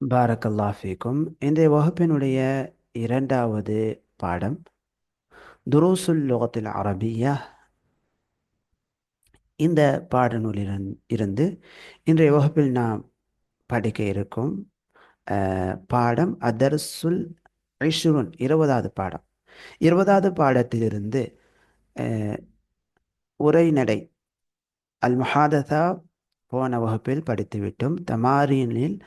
பாரக்கல்லா ஃபீக்கும். இன்றைய வகுப்பினுடைய இரண்டாவது பாடம் துரோசுல் லோகத்தில் அரபியா. இந்த பாடநூலில் இருந்து இன்றைய வகுப்பில் நாம் படிக்க இருக்கும் பாடம் அதர்சுல் ஐஷுருன் இருபதாவது பாடம். இருபதாவது பாடத்திலிருந்து உரைநடை அல் மஹாததா போன வகுப்பில் படித்துவிட்டோம். தமாரினில்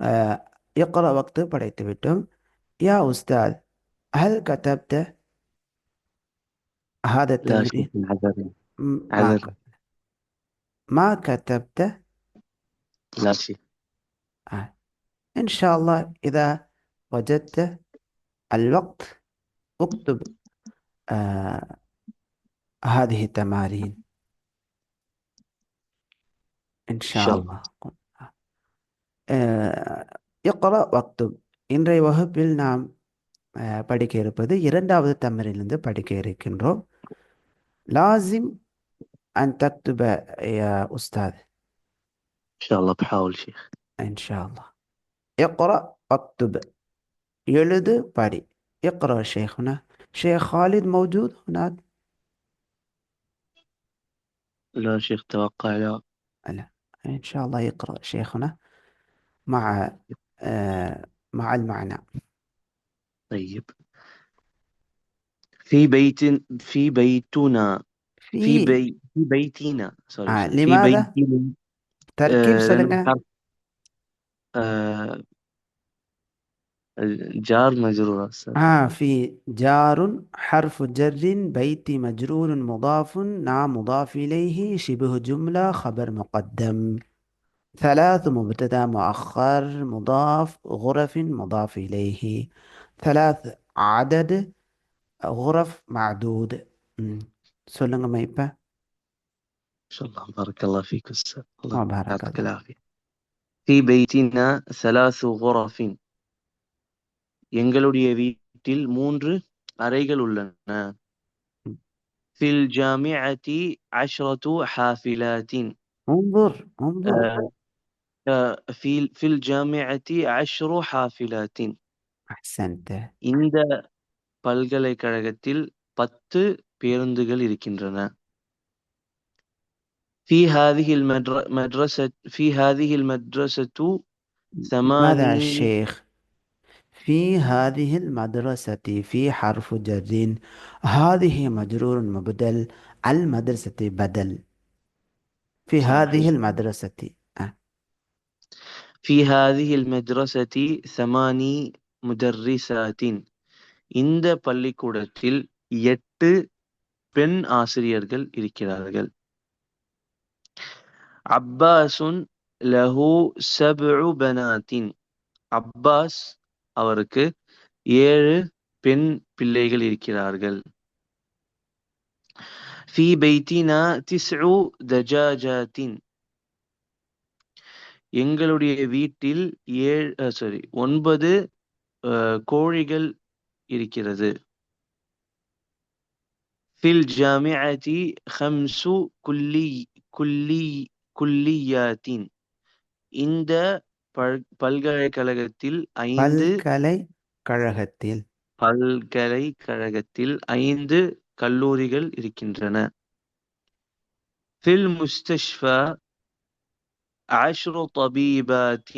அஹ், இக்ரா வக்து படைத்துவிட்டோம் யா உஸ்தாத் هل كتبت هذا لا التمرين شيخ عذر م- ما عذر ك- ما كتبت لا شيخ آه. إن شاء الله إذا وجدت الوقت اكتب آه هذه التمارين إن إن شاء شاء الله الله آه اقرأ واكتب இன்றைய வகுப்பில் நாம் அஹ், படிக்க இருப்பது இரண்டாவது தமரிலிருந்து படிக்க இருக்கின்றோம் لازم أن تكتب يا أستاذ إن شاء الله بحاول شيخ إن شاء الله اقرأ واكتب எழுது படி اقرأ شيخنا شيخ خالد موجود هناك لا شيخ توقع لا لا إن شاء الله يقرأ شيخنا مع آه، مع المعنى. طيب. في بيت في بيتنا في في بي في بيتنا سوري آه في لماذا؟ بيتنا تركيب آه لأنه آه الجار مجرورة آه في جار حرف جر بيت مجرور مضاف نعم مضاف إليه شبه جملة خبر مقدم. ثلاث مبتدأ مؤخر مضاف غرف مضاف إليه ثلاث عدد غرف معدود ம். சொல்லுங்கம்மா இப்ப إن شاء الله بارك الله فيك أستاذ الله وبارك يعطيك الله العافية في بيتنا ثلاث غرف எங்களுடைய வீட்டில் மூன்று அறைகள் உள்ளன ம். في الجامعة عشرة حافلات انظر انظر آه، آه، في في الجامعة عشر حافلات أحسنت இந்த பல்கலைக்கழகத்தில் பத்து பேருந்துகள் இருக்கின்றன في هذه المدر- مدرسة في هذه المدرسة ماذا ثماني الشيخ في هذه المدرسة في حرف جر هذه مجرور مبدل المدرسة بدل في هذه صحيح المدرسة آه. في هذه المدرسة ثماني مدرسات இந்த பள்ளிக்கூடத்தில் எட்டு பெண் ஆசிரியர்கள் இருக்கிறார்கள் அப்பாசுன் லஹு சப்உ பனாத்தின் அப்பாஸ் அவருக்கு ஏழு பெண் பிள்ளைகள் இருக்கிறார்கள் في بيتنا تسع دجاجات எங்களுடைய வீட்டில் ஏழு சாரி ஒன்பது கோழிகள் இருக்கிறது. ஃபில் ஜாமிஅதி ஹம்சு குல்லி குல்லி குல்லியாத்தின். இந்த பல்கலைக்கழகத்தில் ஐந்து கலை கழகத்தில் பல்கலைக்கழகத்தில் ஐந்து கல்லூரிகள் இருக்கின்றன. ஃபில் முஸ்தஷ்ஃபா عشر طبيبات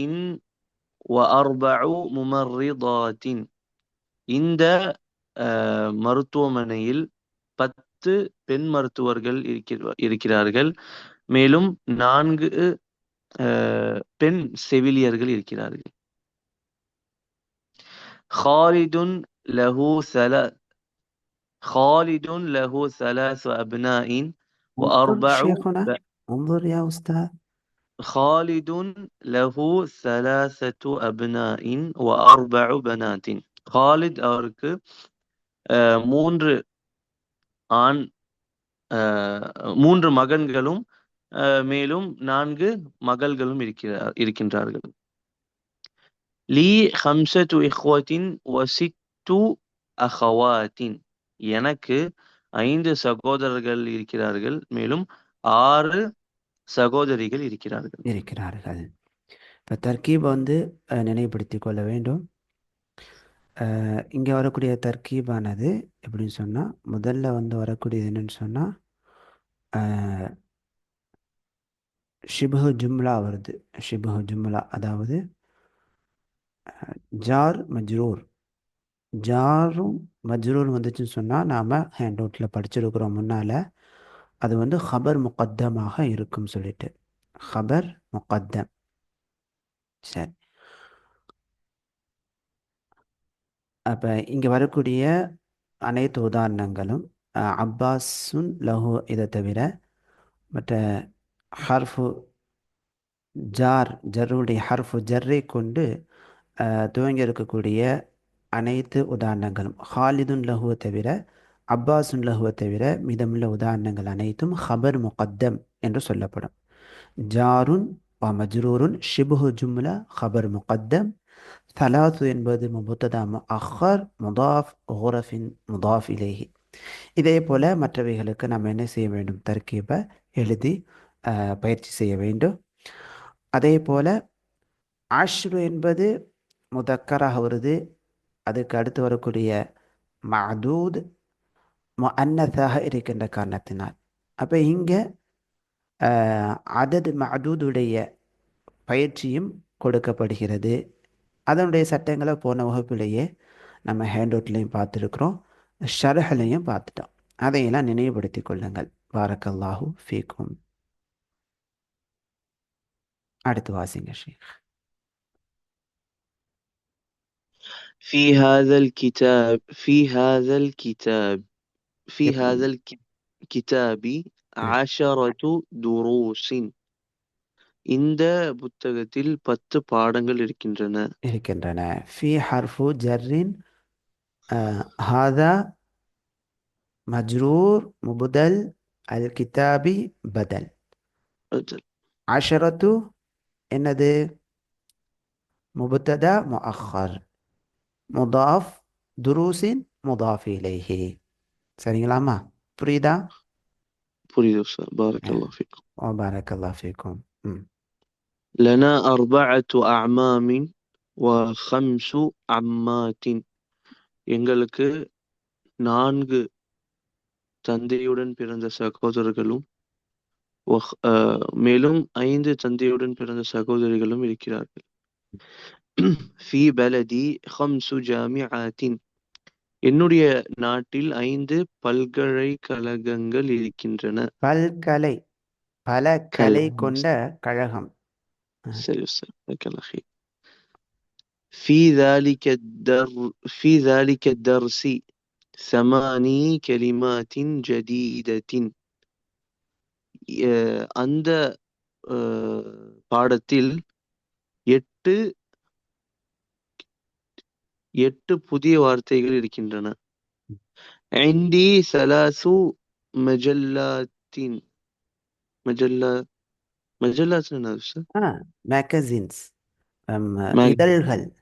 وأربع ممرضات இந்த அஹ், மருத்துவமனையில் பத்து பெண் மருத்துவர்கள் இருக்கிற- இருக்கிறார்கள் மேலும் நான்கு அஹ், பெண் செவிலியர்கள் இருக்கிறார்கள் خالد له ثلاث خالد له ثلاث أبناء انظر وأربع شيخنا ب... انظر يا أستاذ خالد له ثلاثة أبناء وأربع بنات خالد அவருக்கு அஹ், மூன்று ஆண் அஹ், மூன்று மகன்களும் அஹ், மேலும் நான்கு மகள்களும் இருக்கிறார் இருக்கின்றார்கள் லீ ஹம்சத்து இஹ்வத்தின் வசித்து அஹவாத்தின் எனக்கு ஐந்து சகோதரர்கள் இருக்கிறார்கள் மேலும் ஆறு சகோதரிகள் இருக்கிறார்கள். இருக்கிறார்கள். இப்போ தர்கீப் வந்து நினைவுபடுத்தி கொள்ள வேண்டும். இங்கே வரக்கூடிய தர்கீபானது எப்படின்னு சொன்னால் முதல்ல வந்து வரக்கூடியது என்னன்னு சொன்னால் ஷிபு ஜும்லா வருது. ஷிபு ஜும்லா அதாவது ஜார் மஜ்ரூர். ஜாரும் மஜ்ரூர் வந்துச்சுன்னு சொன்னால் நாம் ஹேண்ட் அவுட்டில் படிச்சிருக்கிறோம் முன்னால். அது வந்து ஹபர் முகத்தமாக இருக்கும் சொல்லிட்டு. ஹபர் முகத்தம். சரி. அப்போ இங்கே வரக்கூடிய அனைத்து உதாரணங்களும் அப்பாஸுன் லஹு இதை தவிர மற்ற ஹர்ஃபு ஜார் ஜருடைய ஹர்ஃபு ஜர்ரை கொண்டு துவங்கி இருக்கக்கூடிய அனைத்து உதாரணங்களும். ஹாலிதுன் லஹுவை தவிர அப்பாஸுன் லஹுவை தவிர மிதமுள்ள உதாரணங்கள் அனைத்தும் ஹபர் முகத்தம் என்று சொல்லப்படும். ஜாருன் வ மஜ்ரூருன் ஷிபுஹு ஜும்லா ஹபர் முகத்தம். தலாத்து என்பது முபத்ததா முஅஹர் முதாஃப் ஹோரஃபின் முதாஃப் இலேஹி. இதே போல மற்றவைகளுக்கு நம்ம என்ன செய்ய வேண்டும்? தர்கீபை எழுதி பயிற்சி செய்ய வேண்டும். அதே போல ஆஷ்ரு என்பது முதக்கராக வருது. அதுக்கு அடுத்து வரக்கூடிய மஅதூத் முஅன்னதாக இருக்கின்ற காரணத்தினால் அப்போ இங்கே அதது மஅதூதுடைய பயிற்சியும் கொடுக்கப்படுகிறது அதனுடைய சட்டங்களை போன வகுப்பிலேயே நம்ம ஹேண்ட் அவுட்லேயும் பார்த்துருக்குறோம் ஷரஹலையும் பார்த்துட்டோம் அதையெல்லாம் நினைவுபடுத்தி கொள்ளுங்கள் பாரக்கல்லாஹு ஃபீக்கும் அடுத்து வாசிங்க ஷேக் في هذا الكتاب في هذا الكتاب في يب. هذا الكتاب عشرة دروس இந்த புத்தகத்தில் பத்து பாடங்கள் இருக்கின்றன இருக்கின்றன ஃபி ஹர்ஃபு ஜர்ரின் ஹாதா மஜ்ரூர் முபுதல் அல் கிதாபி பதல் அஜல். அஷரத்து என்னது முபத்ததா முஅஹர் முதாஃப் துரூசின் முதாஃப் இலைஹி சரிங்களாம்மா புரியுதா புரியுது சார் பாரக்கல்லா ஃபீக்கும் ஓ பாரக்கல்லா ஃபீக்கும் ம் லனா அர்பஅத்து அமாமின் வ ஹம்சு அம்மாத்தின் எங்களுக்கு நான்கு தந்தையுடன் பிறந்த சகோதரர்களும் மேலும் ஐந்து தந்தையுடன் பிறந்த சகோதரிகளும் இருக்கிறார்கள். ஃபி பலதி ஹம்சு ஜாமிஆத்தின் என்னுடைய நாட்டில் ஐந்து பல்கலைக்கழகங்கள் இருக்கின்றன பல்கலை பல கலை கலை. கொண்ட கழகம் سلام السلام بارك الله فيك في ذلك الدر في ذلك الدرس ثماني كلمات جديدة அஹ் அந்த அஹ், பாடத்தில் எட்டு எட்டு புதிய வார்த்தைகள் இருக்கின்றன. மெஜல்லா மெஜல்லாஸ் மேகசின்ஸ் இதழ்கள்.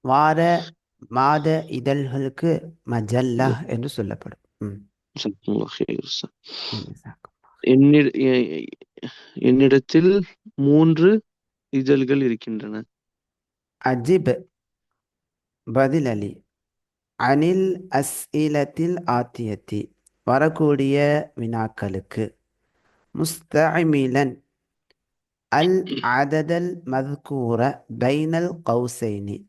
வார மாத இதழ்களுக்கு மஜல்லா என்று சொல்லப்படும். என்னிடத்தில் மூன்று இதழ்கள் இருக்கின்றன. அஜிப். பதிலளி. அனில் அஸ் இலத்தில் ஆத்தியத்தி வரக்கூடிய வினாக்களுக்கு. முஸ்தமிலன் அல் அததல் மذ்கூர பைனல் கௌசைனி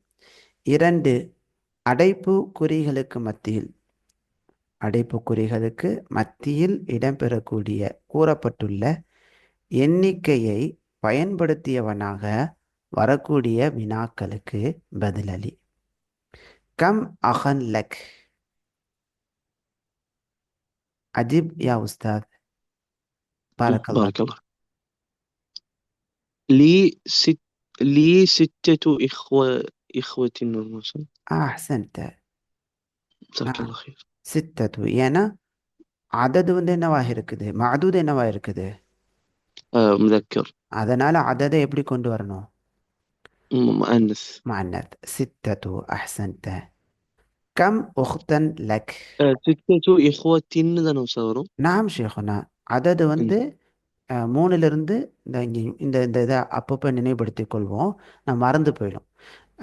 இரண்டு அடைப்பு குறிகளுக்கு மத்தியில். அடைப்பு குறிகளுக்கு மத்தியில் இடம்பெறக்கூடிய கூறப்பட்டுள்ள எண்ணிக்கையை பயன்படுத்தியவனாக வரக்கூடிய வினாக்களுக்கு பதிலளி. கம் அகன் லக் அஜிப் யா உஸ்தாத் பாரக்கல்லா بارك الله لي ست لي ستة إخوة إخوة مثلا அஹ்சன்த جزاك نعم. الله خير சித்தத்து ஏன்னா அதது வந்து என்னவாக இருக்குது மஅதூத் என்னவா இருக்குது آه مذكر அதனால அததை எப்படி கொண்டு வரணும் م- مؤنث معنث ستة أحسنت كم أختا لك آه ستة إخوة தானே சார் வரும் نعم شيخنا عدد வந்து அஹ், மூணிலிருந்து இந்த இங்கே இந்த இந்த இதை அப்பப்போ நினைவுபடுத்திக் கொள்வோம் நான் மறந்து போயிடும்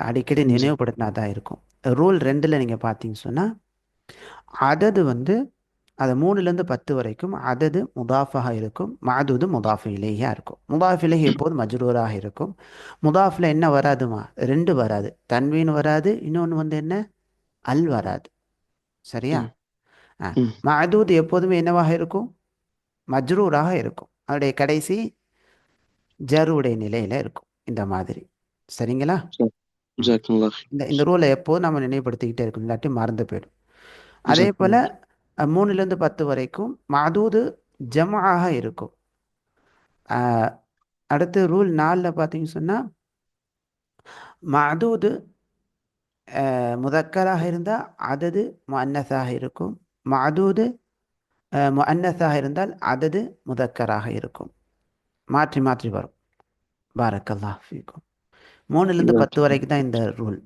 அடிக்கடி ம். நினைவுபடுத்தினா தான் இருக்கும் ரூல் ரெண்டில் நீங்கள் பார்த்தீங்கன்னு சொன்னால் அதது வந்து அது மூணுலேருந்து பத்து வரைக்கும் அதது முதாஃபாக இருக்கும் மாதுது முதாஃபு இலேயா இருக்கும். முதாஃப் இலேஹி எப்போது மஜ்ரூராக இருக்கும்? முதாஃபில் என்ன வராதுமா? ரெண்டு வராது. தன்வீன் வராது இன்னொன்று வந்து என்ன? அல் வராது. சரியா. மாதூத் எப்போதுமே என்னவாக இருக்கும்? மஜ்ரூராக இருக்கும். அதோடைய கடைசி ஜருடைய நிலையில் இருக்கும். இந்த மாதிரி. சரிங்களா? இந்த இந்த ரூலை எப்போதும் நம்ம நினைவுபடுத்திக்கிட்டே இருக்கணும் இல்லாட்டி மறந்து போயிடும். அதே போல் மூணுலேருந்து பத்து வரைக்கும் மாதூது ஜமாஆக இருக்கும். ஆஹ், அடுத்து ரூல் நாலில் பார்த்தீங்கன்னு சொன்னால் மாதூது முதக்கராக இருந்தால் அதது முஅன்னஸாக இருக்கும். மாதூது முஅன்னஸாக இருந்தால் அதது முதக்கராக இருக்கும். மாற்றி மாற்றி வரும். பாரக்கல்லா ஃபீக்கும். மூணுலேருந்து பத்து வரைக்கும் தான் இந்த ரூல்.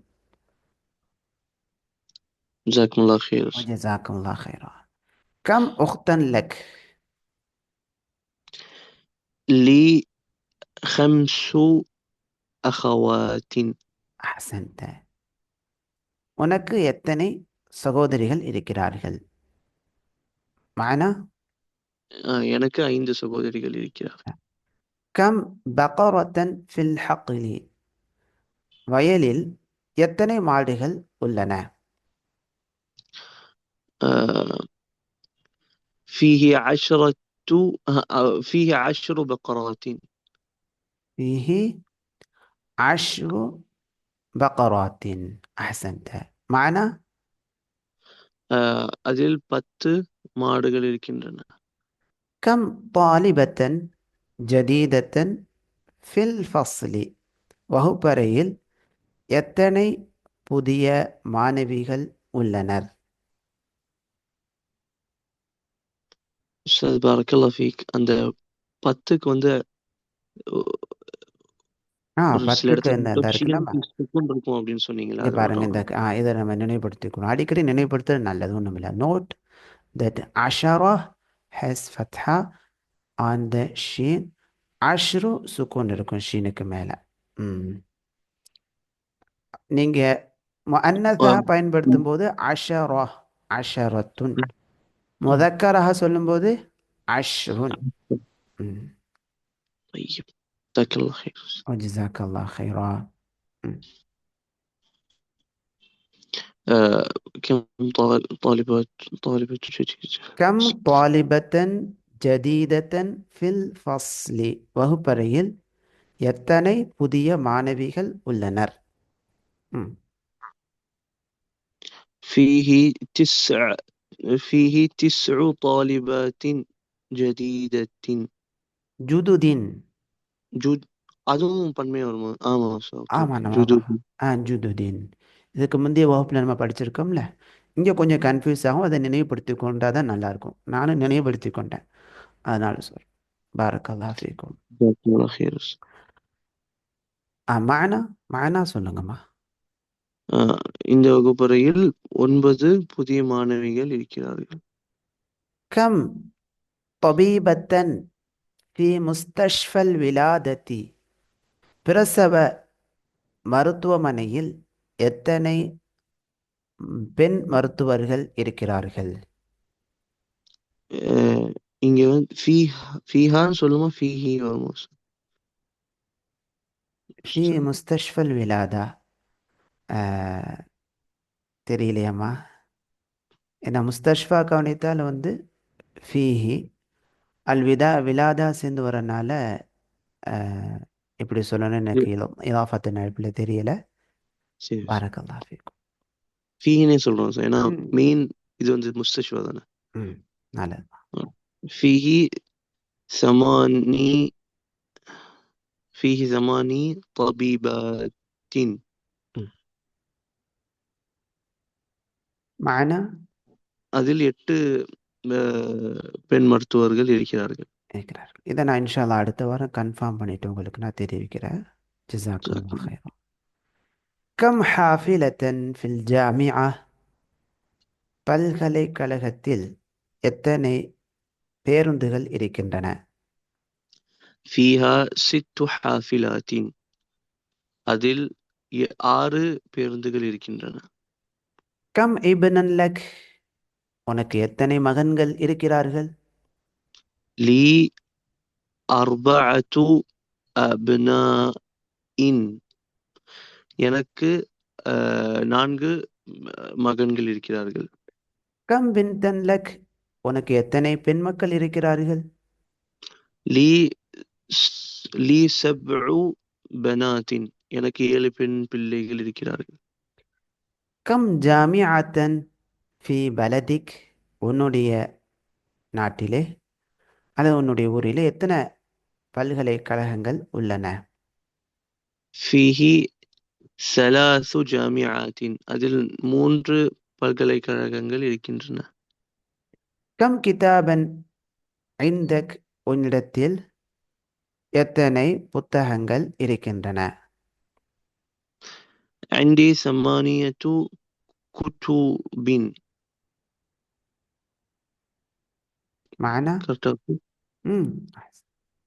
ஜாக்கல்லாஹ் خير وجزاكم الله خيرا كم أختا لك لي خمس أخوات أحسنت உனக்கு எத்தனை சகோதரிகள் இருக்கிறார்கள் معنا ஆஹ், எனக்கு ஐந்து சகோதரிகள் இருக்கிறார்கள் كم بقرة في الحقل வயலில் எத்தனை மாடுகள் உள்ளன آه، فيه عشرة آه، فيه عشر بقرات فيه عشر بقرات أحسنت معنا ஆஹ், அதில் பத்து மாடுகள் இருக்கின்றன كم طالبة جديدة في الفصل வகுப்பறையில் எத்தனை புதிய மாணவிகள் உள்ளனர் உஸ்தாத் பாரக்கல்லா ஃபீக் அந்த பத்துக்கு வந்து அப்படின்னு சொன்னீங்களா பாருங்க இந்த இதை நம்ம நினைவுபடுத்திக்கணும் அடிக்கடி நினைவுபடுத்துறது நல்லது ஒன்றும் இல்லை நோட் தட் அஷரா ஹேஸ் ஃபத்ஹா ஆன் த ஷீன் அஷ்ரு சுக்கூன் இருக்கும் ஷீனுக்கு மேலே ம் நீங்கள் முஅன்னஸாக பயன்படுத்தும் போது அஷரா அஷரத்துன் முதக்கராக சொல்லும்போது அஷ்ருன் ம் طيب جزاك الله خير وجزاك الله خيرا آه، كم طال- طالبات طالبة جديدة கம் طالبة جديدة في الفصل வகுப்பறையில் எத்தனை புதிய மாணவிகள் உள்ளனர் ம் فيه تسع فيه تسع طالبات جديدة ஜுதுதின் جود அதுவும் பன்மை வருமா ஆமா சார் ஓகே ஆமா ஓகே நம்ம ஜுது ஆ ஜுதுதீன் இதுக்கு முந்தைய வகுப்பில் நம்ம படிச்சிருக்கோம்ல இங்கே கொஞ்சம் கன்ஃபியூஸ் ஆகும் அதை நினைவுபடுத்தி கொண்டா தான் நல்லாயிருக்கும் நானும் நினைவுபடுத்தி கொண்டேன் அதனால சார் பாரக்கல்லா ஃபீக்கும் جزاكم الله خير ஆ மானா மானா சொல்லுங்கம்மா ஆஹ், இந்த வகுப்பறையில் ஒன்பது புதிய மாணவிகள் இருக்கிறார்கள் கம் طبيبة في مستشفى الولادة பிரசவ மருத்துவமனையில் எத்தனை ம், பெண் மருத்துவர்கள் இருக்கிறார்கள் ஆஹ், இங்க வந்து ஃபீ ஃபீஹான்னு சொல்லுமா ஃபீஹி வருமா في مستشفى الولادة ஆஹ், தெரியலையம்மா. ஏன்னா முஸ்தஷ்வா கவனித்தால் வந்து ஃபீஹி அல் விதா விலாதா சேர்ந்து வரனால இப்படி சொல்லணும்னு எனக்கு இலாஃபாத்து நடிப்பில் தெரியல. பாரக்கல்லா ஃபீக்கும் ஃபீஹினே சொல்கிறோம் சார். ஏன்னா மெயின் இது வந்து முஸ்தஷ்வா தானே. ம் நல்லது. ஃபீஹி சமானி ஃபீஹி சமானி தபீபத்தின். معنا அதில் எட்டு அஹ், பெண் மருத்துவர்கள் இருக்கிறார்கள் இருக்கிறார்கள் இதை நான் இன்ஷால்லா அடுத்த வாரம் கன்ஃபார்ம் பண்ணிட்டு உங்களுக்கு நான் தெரிவிக்கிறேன் ஜிசாக்குல்லா خيرا கம் ஹாஃபிலத்தன் ஃபில் ஜாமிஆ பல்கலைக்கழகத்தில் எத்தனை பேருந்துகள் இருக்கின்றன فيها ست حافلات அதில் எ- ஆறு பேருந்துகள் இருக்கின்றன கம் இப்னன் லக். உனக்கு எத்தனை மகன்கள் இருக்கிறார்கள்? லீ அர்பஅத்து அப்னாஇன். எனக்கு அஹ், நான்கு மகன்கள் இருக்கிறார்கள். கம் பின்தன் லக். உனக்கு எத்தனை பெண் மக்கள் இருக்கிறார்கள்? லீ லீ சப்உ பனாத்தின். எனக்கு ஏழு பெண் பிள்ளைகள் இருக்கிறார்கள். கம் ஜாமிஅத்தன் ஃபி பலதிக் உன்னுடைய நாட்டிலே அல்லது உன்னுடைய ஊரிலே எத்தனை பல்கலைக்கழகங்கள் உள்ளன? ஃபீஹி சலாசு ஜாமிஆத்தின் அதில் மூன்று பல்கலைக்கழகங்கள் இருக்கின்றன. கம் கிதாபன் ஐந்தக் உன்னிடத்தில் எத்தனை புத்தகங்கள் இருக்கின்றன? عندي ثمانية كتب معنا கரெக்டா இருக்கு? ம்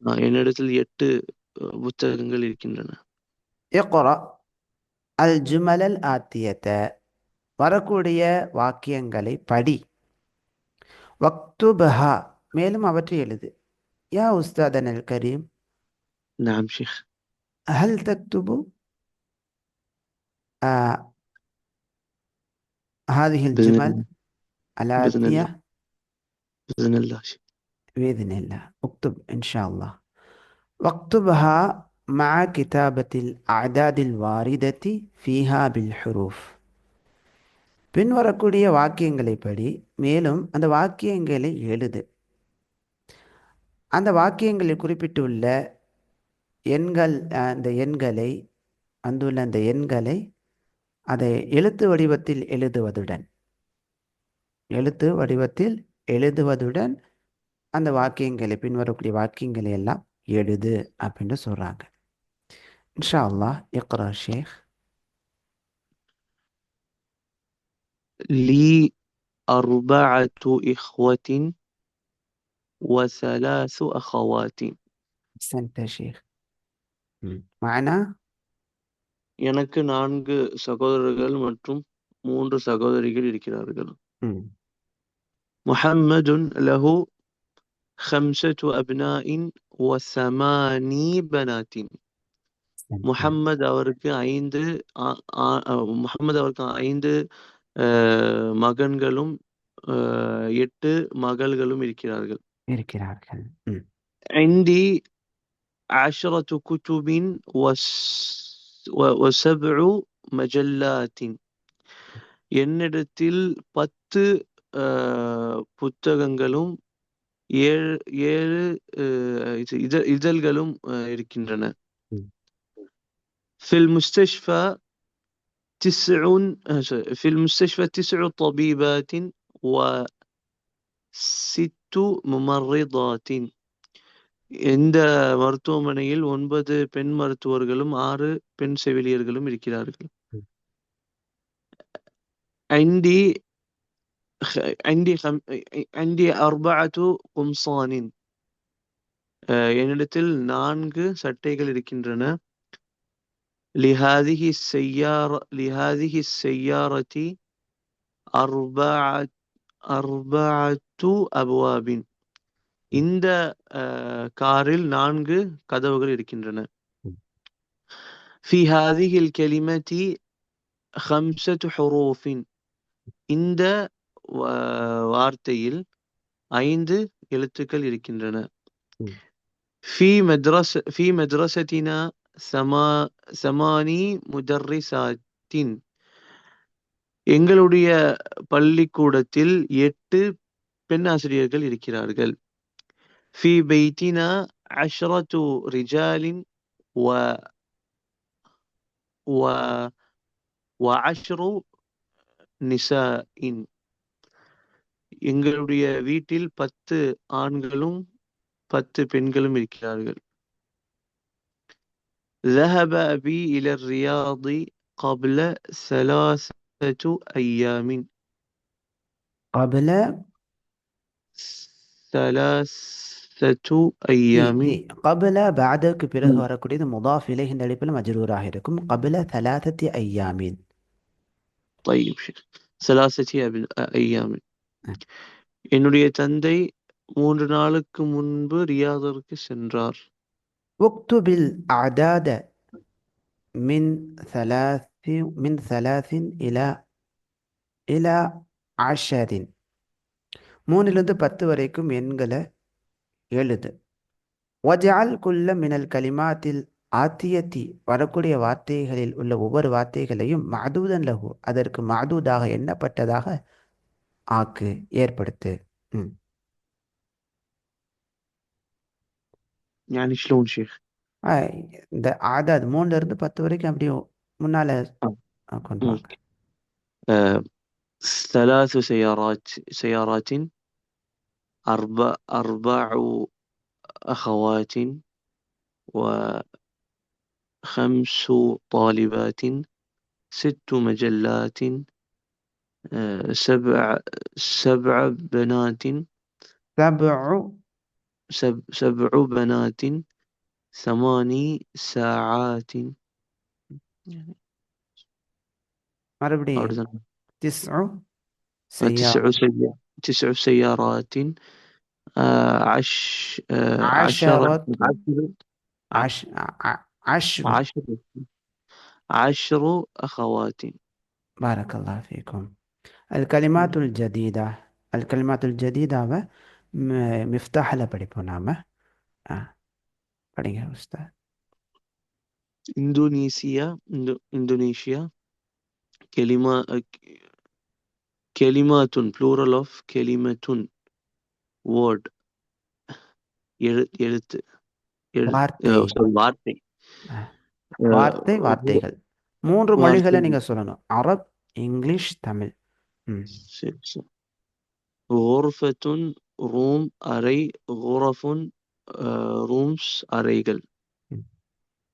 ஆ, என்னிடத்தில் எட்டு அஹ், புத்தகங்கள் இருக்கின்றன இக்ரா அல் ஜுமலல் ஆத்தியத்த வரக்கூடிய வாக்கியங்களை படி வக்துபஹா மேலும் அவற்றை எழுது யா உஸ்தாதன் அல் கரீம் نعم شيخ هل تكتب آه هذه بإذن الجمل الله بإذن الآتية الله بإذن الله شيخ بإذن الله اكتب إن شاء الله واكتبها مع كتابة الأعداد الواردة فيها بالحروف பின்வரக்கூடிய வாக்கியங்களை படி மேலும் அந்த வாக்கியங்களை எழுது அந்த வாக்கியங்களில் குறிப்பிட்டுள்ள எண்கள் அஹ், அந்த எண்களை வந்துள்ள அந்த எண்களை அதை எழுத்து வடிவத்தில் எழுதுவதுடன் எழுத்து வடிவத்தில் எழுதுவதுடன் அந்த வாக்கியங்களை பின்வரக்கூடிய வாக்கியங்களை எல்லாம் எழுது அப்படின்னு சொல்றாங்க இன்ஷா அல்லாஹ் இக்ரா ஷேக் لي أربعة إخوة وثلاث أخوات أحسنت شيخ ம். معنا எனக்கு நான்கு சகோதரர்கள் மற்றும் மூன்று சகோதரிகள் இருக்கிறார்கள் ம். محمد له خمسة أبناء وثماني بنات أحسنت. முஹம்மது அவருக்கு ஐந்து ஆ- ஆ- அ, முஹம்மது அவருக்கு ஐந்து அஹ், மகன்களும் அஹ், எட்டு மகள்களும் இருக்கிறார்கள் இருக்கிறார்கள் ம். عندي عشرة كتب وس- و- وسبع مجلات என்னிடத்தில் பத்து அஹ், புத்தகங்களும் ஏழு ஏழு அஹ், இது- இத- இதழ்களும் அஹ், இருக்கின்றன ம். في المستشفى تسع آه، sorry. في المستشفى تسع طبيبات وست ممرضات இந்த மருத்துவமனையில் ஒன்பது பெண் மருத்துவர்களும் ஆறு பெண் செவிலியர்களும் இருக்கிறார்கள் ம். عندي خ- عندي خم... عندي أربعة قمصان அஹ், என்னிடத்தில் நான்கு சட்டைகள் இருக்கின்றன لهذه السيارة لهذه السيارة أربعة أربعة أبواب இந்த அஹ், காரில் நான்கு கதவுகள் இருக்கின்றன ம். في هذه الكلمة خمسة حروف இந்த வா- வார்த்தையில் ஐந்து எழுத்துக்கள் இருக்கின்றன ம். في مدرسة في مدرستنا ثما ثماني مدرسات எங்களுடைய பள்ளிக்கூடத்தில் எட்டு பெண் ஆசிரியர்கள் இருக்கிறார்கள் في بيتنا عشرة رجال و و وعشر نساء எங்களுடைய வீட்டில் பத்து ஆண்களும் பத்து பெண்களும் இருக்கிறார்கள் ذهب أبي إلى الرياض قبل ثلاثة أيام قبل ثلاث ثلاثة தி أيام தி கபில பாதக்கு பிறகு ம். வரக்கூடியது முதாஃப் இலைஹ் இந்த அடிப்பில் மஜ்ரூராக இருக்கும் கபில தலாதத்தி ஐயாமின் طيب شيخ ثلاثة أب- أيام என்னுடைய தந்தை மூன்று நாளுக்கு முன்பு ரியாதிற்கு சென்றார் اكتب الأعداد من ثلاث من ثلاث إلى إلى عشر மூணிலிருந்து பத்து வரைக்கும் எண்களை எழுது வஜால் குல்ல மினல் கலிமாத்தில் ஆத்தியத்தி வரக்கூடிய வார்த்தைகளில் உள்ள ஒவ்வொரு வார்த்தைகளையும் மாதூதன் லகு அதற்கு மாதூதாக எண்ணப்பட்டதாக ஆக்கு ஏற்படுத்து ம். يعني شلون شيخ ஆ, இந்த ஆதாத் மூணுல இருந்து பத்து வரைக்கும் அப்படியே முன்னால ஆ. ஆ, கொண்டு ம். வாங்க آه، ثلاث سيارات سيارات أربع أربع أخوات وخمس طالبات ست مجلات آه، سبع سبع بنات. سبع؟ سبع بنات ثماني ساعات. مروبدي تسع سيارات. تسع سيارات. آه، عش آه، عشرة عشرة عشر عش... عشر عشر عشر أخوات. بارك الله فيكم. الكلمات الجديدة الكلمات الجديدة مفتاح ம- மிஃப்தாஹ்ல படிப்போம் أستاذ. إندونيسيا إندو إندونيسيا كلمة كلمات plural of كلمة word எழு- எழுத்து எழு- வார்த்தை அஹ் sorry, வார்த்தை ஆ, அஹ் வார்த்தை வார்த்தைகள் மூன்று மொழிகளை வார்த்தை. நீங்க சொல்லணும் அரப் இங்கிலீஷ் தமிழ் ம் சரி, சரி. غرفة روم அறை غرف அஹ் ரூம்ஸ் அறைகள் ம்.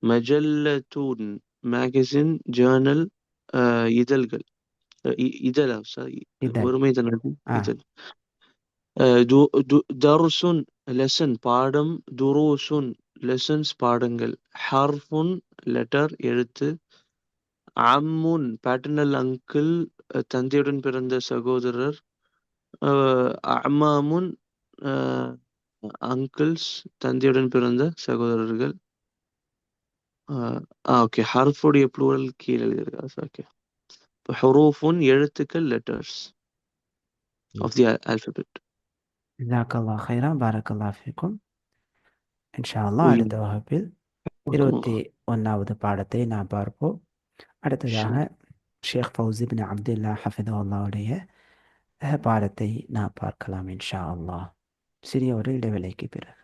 மஜல்லத்துன் மேகசின் ஜேர்னல் இதழ்கள் அஹ் இ- இதழா சாரி இதழ். ஒருமை தானே ஆ. இதழ் அஹ் து- து- தர்சுன் லெசன் பாடம் துரோசுன் லெசன்ஸ் பாடங்கள். ஹர்ஃபுன் லெட்டர் எழுத்து. அம்முன் பேட்டர்னல் அங்கிள் தந்தையுடன் பிறந்த சகோதரர். அம்மாமுன் அங்கிள்ஸ் தந்தையுடன் பிறந்த சகோதரர்கள். ஓகே. ஹர்ஃபுடைய ப்ளூரல் கீழே எழுதியிருக்காரு. ஓகே இப்போ ஹுரூஃபுன் எழுத்துக்கள் லெட்டர்ஸ் ஆஃப் தி ஆல்பபெட் ஜாக் அல்லாஹ் ஹைரா பாரக் அல்லாஹ் ஃபீக்கும் இன்ஷா அல்லாஹ் உம். அடுத்த வகுப்பில் இருபத்தி ஒன்றாவது பாடத்தை நாம் பார்ப்போம் அடுத்ததாக ஷேக் ஃபௌசி பின் அப்துல்லா ஹஃபிதுல்லாவுடைய பாடத்தை நாம் பார்க்கலாம் இன்ஷா அல்லாஹ் சிறிய ஒரு இடைவேளைக்கு பிறகு